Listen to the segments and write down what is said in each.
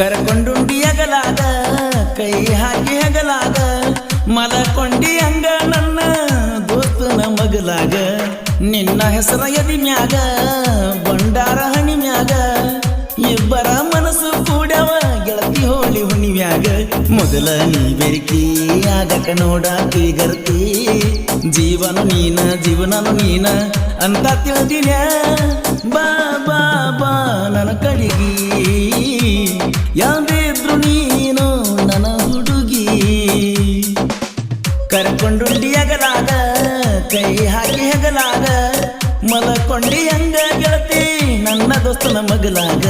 ಕರಕೊಂಡುಂಡಿ ಆಗಲಾದ ಕೈ ಹಾಕಿ ಹಗಲಾದ, ಮಲಕೊಂಡಿ ಹಂಗ ನನ್ನ ದೋಸ್ತನ ಮಗಲಾಗ. ನಿನ್ನ ಹೆಸರ ಎದಿ ಮ್ಯಾಗ ಬಂಡಾರ ಹಣಿ ಮ್ಯಾಗ. ಇಬ್ಬರ ಮನಸ್ಸು ಕೂಡವ ಗೆಳತಿ ಹೋಳಿ ಹುಣ್ಣಿಮ್ಯಾಗ. ಮೊದಲ ನೀ ಬೆರಿಕಿ, ಆಗಕ ನೋಡ ಗರ್ತಿ ಜೀವನ ನೀನ ಜೀವನ ನೀನ, ಅಂತ ತಿಳಿದಿನ ಬಾ ಬಾ ಬಾ, ನನ್ನ ಕಡಿಗಿ ಯಾವ್ದಿದ್ರು ನೀನು ನನ್ನ ಹುಡುಗಿ. ಕರ್ಕೊಂಡುಂಡಿ ಅಗಲಾಗ ಕೈ ಹಾಕಿ ಹಗಲಾಗ. ಮಲಕೊಂಡಿ ಹಂಗ ಗೆಳತಿ, ನನ್ನ ದೋಸ್ತನ ಮಗಲಾಗ.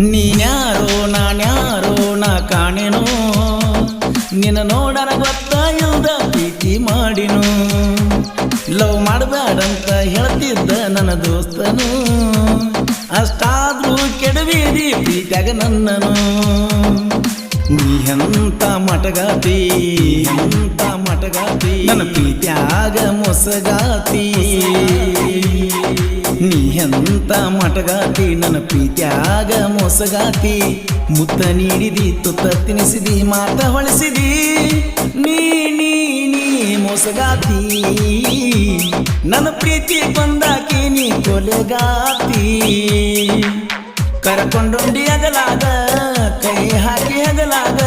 ನೀನ್ಯಾರೋ, ನಾನ್ಯಾರೋ, ನಾ ಕಾಣೆನೋ? ನಿನ್ನ ನೋಡನ ಗೊತ್ತ, ಇಲ್ದ ಪ್ರೀತಿ ಮಾಡಿನು? ಲವ್ ಮಾಡಬೇಡಂತ ಹೇಳ್ತಿದ್ದ ನನ್ನ ದೋಸ್ತನು? ಅಷ್ಟಾದ್ರೂ ಕೆಡವೀರಿ ಪ್ರೀತಿಯಾಗ ನನ್ನನು? ನೀ ಎಂತ ಮಟಗಾತಿ ಎಂತ ನನ್ನ ಪ್ರೀತ್ಯಾಗ ಮೊಸಗಾತಿ. ನೀ ಎಂತ ಮಟಗಾತಿ? ನನ್ನ ಪ್ರೀತ್ಯಾಗ ಮೊಸಗಾತಿ. ಮುತ್ತ ನೀಡಿದಿ, ತುತ್ತ ತಿನಿಸಿದಿ, ಮಾತ ಹೊಳಿಸಿದಿ. ನೀ ನೀ ನೀ ಮೊಸಗಾತಿ. ನನ್ನ ಪ್ರೀತಿ ಬಂದಾಕಿ ನೀ ಕೊಲೆಗಾತಿ. ಕರಕೊಂಡುಂಡಿ ಅಗಲಾದ, ಕೈ ಹಾಕಿ ಅಗಲಾದ,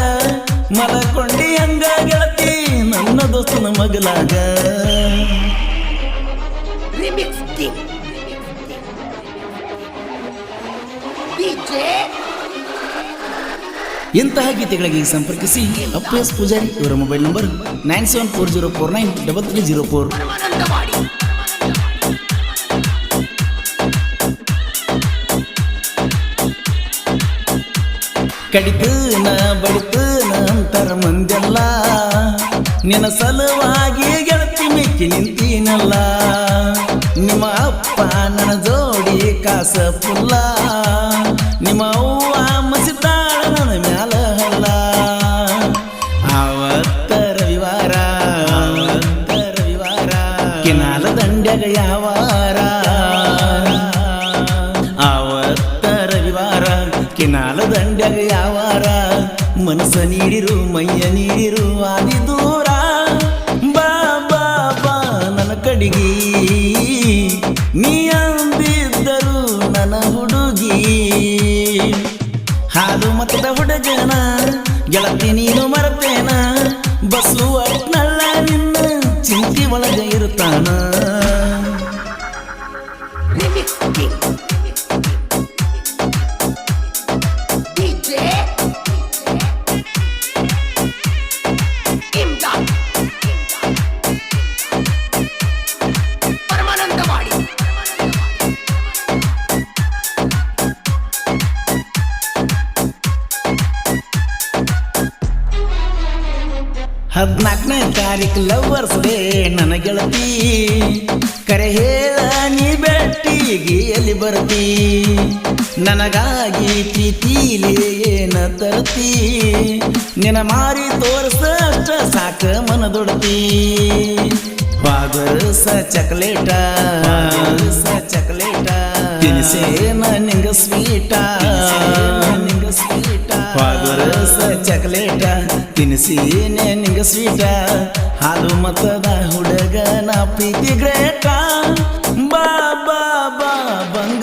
ಮಲಕೊಂಡಿ ನನ್ನ ದೋಸ್ತನ ಮಗಲಾಗ. ಇಂತಹ ಗೀತೆಗಳಿಗೆ ಸಂಪರ್ಕಿಸಿ ಅಪ್ಪೆಸ್ ಪೂಜಾರಿ ಇವರ mobile number nine seven four zero four nine double three zero four. ಕಡಿತ ನಿನ್ನ ಸಲುವಾಗಿ ಗೆಳತಿ ಮೆಚ್ಚಿ ನಿಂತೀನಲ್ಲ. ನಿಮ್ಮ ಅಪ್ಪ ನನ್ನ ಜೋಡಿ ಕಾಸ ಪುಲ್ಲ. ನಿಮ್ಮ ಯಾವಾರ ಮನಸ್ಸ ನೀರಿರು ಮೈಯ ನೀರಿರು ಆದಿ ದೂರ. ಬಾ ಬಾ ಬಾ, ನನ್ನ ಕಡಿಗಿ ನೀ ಅಂದಿದ್ದರು ನನ್ನ ಹುಡುಗಿ. ಹಾಲು ಮತದ ಹುಡುಗನ, ಗೆಳತಿ ನೀನು ಮರತೇನ. ಬಸ್ಸು ಅಟ್ನಲ್ಲ, ನಿನ್ನ ಚಿಂತಿ ಒಳಗ ಇರುತ್ತಾನ. ಹದ್ನಾಲ್ಕನೇ ತಾರೀಕು ಲವರ್ಸ್ ಡೇ ನನ್ನ ಗೆಳತಿ. ಕರೆ ಹೇಳ, ನೀ ಬೆಟ್ಟಿಗೆ ಎಲ್ಲಿ ಬರ್ತಿ? ನನಗಾಗಿ ಪ್ರೀತಿಲಿ ಏನ ತರ್ತಿ ನಿನ ಮಾರಿ ತೋರ್ಸಷ್ಟ ಸಾಕ ಮನದೊಡತಿ ವಾಗರ್ಸ ಚಕಲೇಟ ಸ ಚಕಲೇಟ ತಿನಿಸೇನ ನಿಂಗ ಸ್ವೀಟ. ನಿಂಗ ಸ್ವೀಟ. ವಾಗರಸ ಚಕಲೇಟ ತಿನಿಸೀನೆ ನಿಂಗ ಸ್ವೀಟ ಹಾಲು ಮತದ ಹುಡುಗನ ಪ್ರೀತಿ ಗ್ರೇಟ ಬಾ ಬಾ ಬಾ ಬಂಗಾರಿ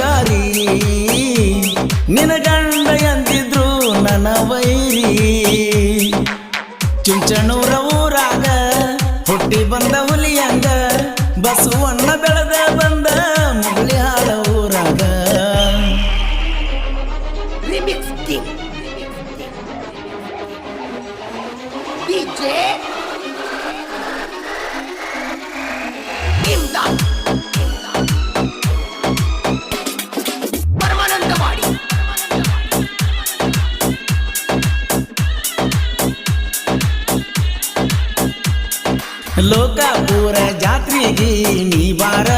ಲೋಕಾಪುರ ಜಾತ್ರೆಗೆ ನೀ ಬಾರ.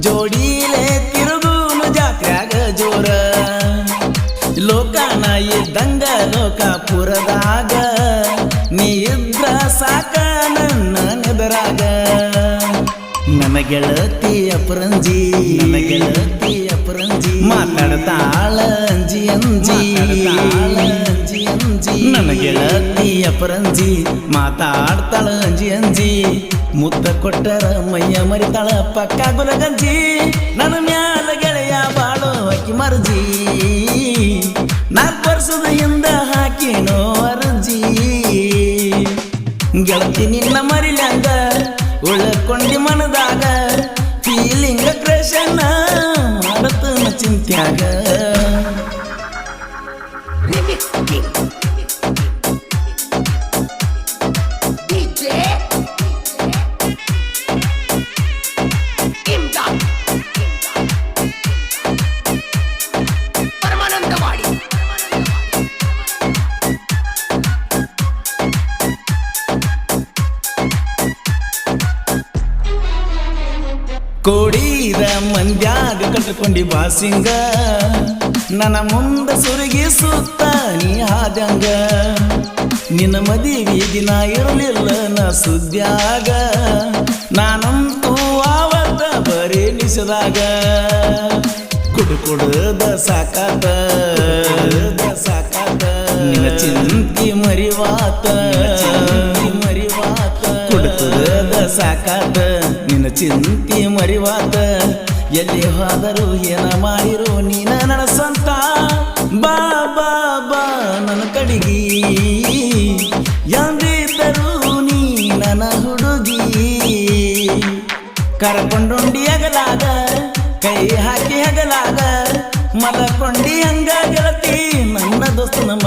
ಜೋಡಿಲೆ ತಿರುಗುನು ಜಾತ್ರೆಗ ಜೋರ. ಲೋಕಾನ ಇದ್ದಂಗ ಲೋಕಾಪುರದಾಗ ನೀ ಇದ್ರ ಸಾಕ ನನ್ನ ನೆದರಾಗ. ನನ್ನ ಗೆಳತಿಯ ಅಪರಂಜಿ ನನ್ನ ಗೆಳತಿಯ ಅಪರಂಜಿ. ಮಾತಾಡ್ತಾಳ ಅಂಜಿ. ಅಂಜಿ ಅಂಜಿ. ಗೆಳತಿ ಅಪರಂಜಿ, ಮಾತಾಡ್ತಾಳ ಅಂಜಿ ಅಂಜಿ. ಮುದ್ದ ಕೊಟ್ಟರ ಮೈಯ ಮರಿತಾಳ ಪಕ್ಕ ಗುಲಗಂಜಿ. ನನ್ನ ಮ್ಯಾಲ ಗೆಳೆಯ ಬಾಳೋ ಅಕ್ಕಿ ಮರ್ಜಿ. ನಾಲ್ಕು ವರ್ಷದ ಹಿಂದ ಹಾಕಿನೋ ಅರ್ಜಿ. ಗೆಳತಿ ನಿನ್ನ ಮರಿಲಂಗ ಉಳ್ಕೊಂಡಿ ಮನದಾಗ. ಫೀಲಿಂಗ ಕ್ರಶನ ಮಾಡತನ ಚಿಂತ್ಯಾಗ. ಕೋಡಿದ ಮಂದ್ಯಾಗ ಕಟ್ಕೊಂಡಿ ಬಾಸಿಂಗ. ನನ್ನ ಮುಂದ ಸುರುಗಿ ಸುತ್ತ ನೀ ಆದಂಗ ನಿನ್ನ ಮದುವೆ ದಿನ ಇರಲಿಲ್ಲ ನ ಸುದ್ಯಾಗ ನಾನಂತೂ ಆವತ್ತ ಬರೀ ನಿಸದಾಗ. ಕುಡು ಕುಡುದ ಸಾಕಾತ ಸಾಕಾತ. ನಿನ್ನ ಚಿಂತಿ ಮರಿವಾತ ಮರಿವಾತ. ಕುಡುಕುದ ಸಾಕಾತ. ಚಿಂತಿ ಮರಿವಾತ ಎಲ್ಲಿ ಹೋದರು ಏನ ಮಾಡಿರು ನೀನ ನನ್ನ ಸ್ವಂತ ಬಾ ಬಾ ಬಾ, ನನ್ನ ಕಡಿಗಿ ಎಂದಿದ್ದರು ನೀ ನನ್ನ ಹುಡುಗಿ. ಕರ್ಕೊಂಡೊಂಡಿ ಹಗಲಾಗ ಕೈ ಹಾಕಿ ಹಗಲಾಗ ಮಲಕೊಂಡಿ ಹಂಗ ಗೆಳತಿ ನನ್ನ ದೋಸ್ತನ ಮಗ